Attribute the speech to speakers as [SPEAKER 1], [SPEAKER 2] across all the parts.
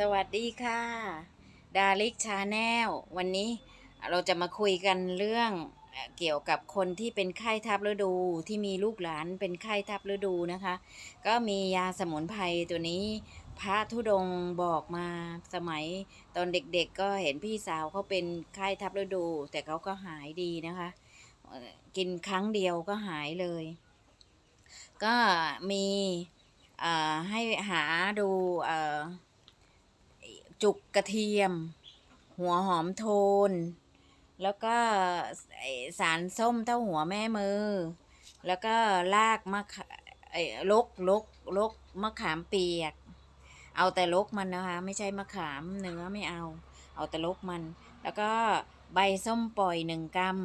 [SPEAKER 1] สวัสดีค่ะ ดาริกชาแนล วันนี้เราจะมาคุยกันเรื่องเกี่ยวกับคนที่เป็นไข้ทับฤดูที่มีลูกหลานเป็นไข้ทับฤดูนะคะ ก็มียาสมุนไพรตัวนี้ พระธุดงบอกมาสมัยตอนเด็กๆก็เห็นพี่สาวเขาเป็นไข้ทับฤดู แต่เขาก็หายดีนะคะ กินครั้งเดียวก็หายเลย ก็มีให้หาดูอ จุกกระเทียม หัวหอมโทน แล้วก็สารส้มเต้าหัวแม่มือ แล้วก็รากมะขไอ้ลกลกลกมะขามเปียก เอาแต่ลกมันนะคะ ไม่ใช่มะขามเนื้อไม่เอา เอาแต่ลกมัน แล้วก็ใบส้มปล่อยหนึ่งกรัม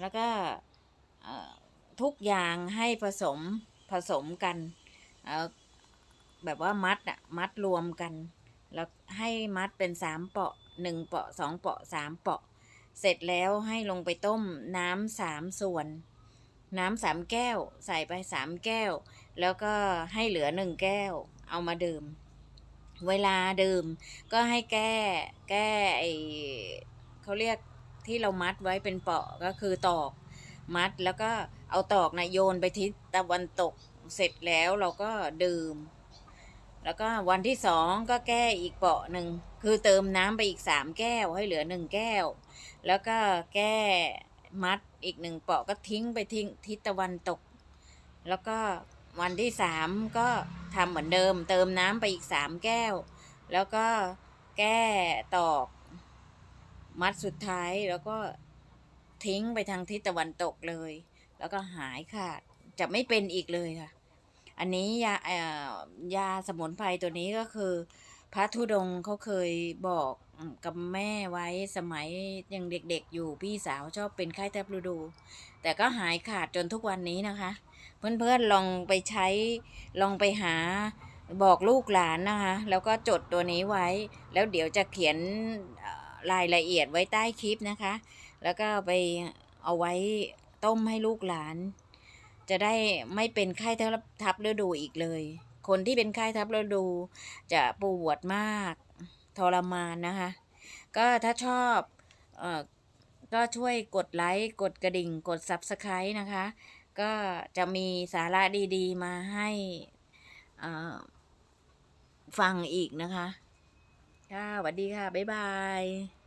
[SPEAKER 1] แล้วก็ทุกอย่างให้ผสมผสมกัน แบบว่ามัดอะมัดรวมกัน แล้วให้มัดเป็นสามเปาะหนึ่งเปาะสองเปาะสามเปาะ เสร็จแล้วให้ลงไปต้มน้ำสามส่วน น้ำสามแก้ว ใส่ไปสามแก้ว แล้วก็ให้เหลือหนึ่งแก้ว เอามาดื่ม เวลาดื่มก็ให้แก้แก้ไอเขาเรียกที่เรามัดไว้เป็นเปาะก็คือตอก มัดแล้วก็เอาตอกนะโยนไปทิศตะวันตกเสร็จแล้วเราก็ดื่ม แล้วก็วันที่สองก็แก้อีกเปาะหนึ่งคือเติมน้ำไปอีกสามแก้วให้เหลือหนึ่งแก้ว แล้วก็แก้มัดอีกหนึ่งเปาะก็ทิ้งไปทิ้งทิศตะวันตก แล้วก็วันที่สามก็ทำเหมือนเดิม เติมน้ำไปอีกสามแก้ว แล้วก็แก้ตอก มัดสุดท้ายแล้วก็ทิ้งไปทางทิศตะวันตกเลย แล้วก็หายขาดจะไม่เป็นอีกเลยค่ะ อันนี้ยาเอ่อยาสมุนไพรตัวนี้ก็คือ พระธุดงเขาเคยบอกกับแม่ไว้สมัยยังเด็กๆอยู่พี่สาวชอบเป็นไข้แทบฤดู แต่ก็หายขาดจนทุกวันนี้นะคะ เพื่อนๆลองไปใช้ลองไปหาบอกลูกหลานนะคะ แล้วก็จดตัวนี้ไว้ แล้วเดี๋ยวจะเขียนรายละเอียดไว้ใต้คลิปนะคะ แล้วก็ไปเอาไว้ต้มให้ลูกหลาน จะได้ไม่เป็นไข้ทับฤดูอีกเลย คนที่เป็นไข้ทับฤดู จะปวดมากทรมานนะคะ ก็ถ้าชอบอก็ช่วยกดไลค์กดกระดิ่งกด Subscribe นะคะ ก็จะมีสาระดีๆ มาให้ฟังอีกนะคะ ค่ะสวัสดีค่ะ บ๊ายบาย